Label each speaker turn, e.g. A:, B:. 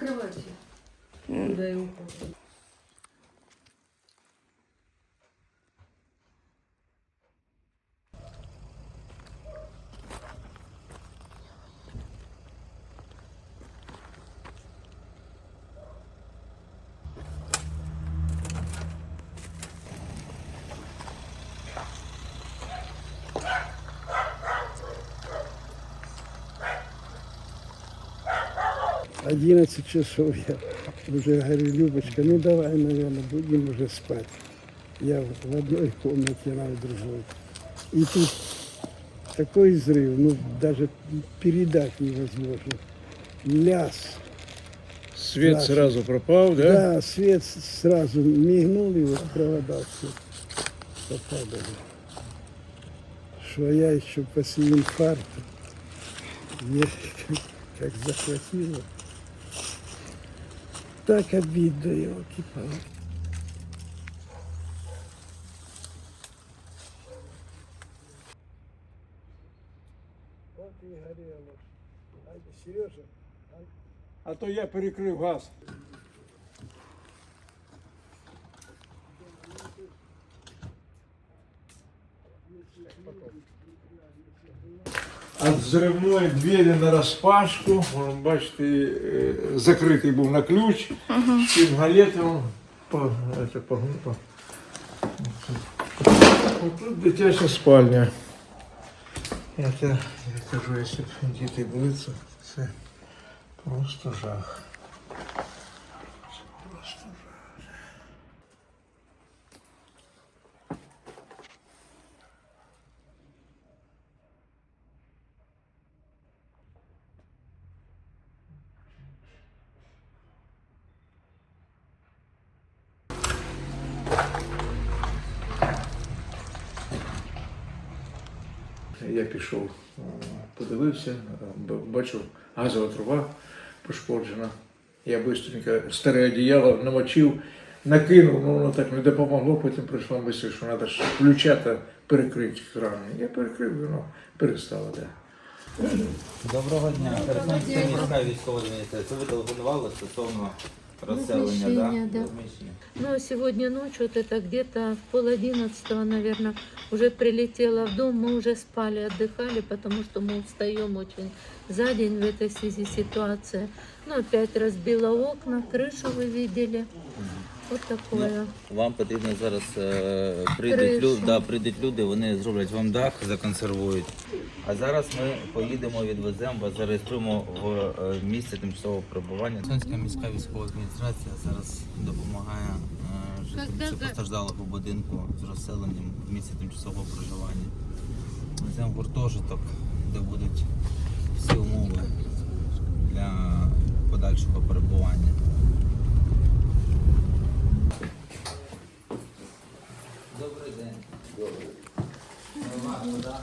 A: Открывайте. Да и уходим.
B: 11 часов я уже говорю, Любочка, ну давай, наверное, будем уже спать. Я в одной комнате, она в другой. И тут такой взрыв, ну даже передать невозможно. Ляс.
C: Свет
B: Ляс.
C: сразу пропал, да?
B: Да, свет сразу мигнул, и вот провода все попадали. Что я еще после инфаркта, мне как захватило. Так обидно его кипало. Вот и горело. А, Сережа,
C: А то я перекрив газ. От взривної двері на розпашку, вон, бачите, е, закритий був на ключ, цим галетом по, це, по, по, Тут дитяча спальня. Это, я кажу, якщо б діти були, це, це просто жах. Я пішов, е, подивився, е, б- бачив, газова труба пошкоджена. Я швидко старе одіяло намочив, накинув, ну воно так не допомогло, потім прийшла мисль, що треба ж включати, перекрити крани. Я перекрив, воно перестало. Да.
D: Доброго дня. Херсонська міська військова адміністрація. Ви телефонували стосовно розселення, да?
E: Розміщення, да.
D: Розміщення.
E: Ну, а сегодня ночью, вот это где-то в пол одиннадцатого, наверное, уже прилетела в дом. Мы уже спали, отдыхали, потому что мы устаем очень за день в этой связи ситуация. Ну, опять разбила окна, крышу вы видели. Вот такое.
D: Вам потрібно зараз е, прийдуть,
E: Кришу.
D: люди, да, прийдуть люди, вони зроблять вам дах, законсервують. А зараз ми поїдемо, відвеземо вас, зареєструємо в е, місце тимчасового перебування. Херсонська міська військова адміністрація зараз допомагає е, жителям постраждалих у будинку з розселенням в місці тимчасового проживання. Веземо гуртожиток, де будуть всі умови для подальшого перебування.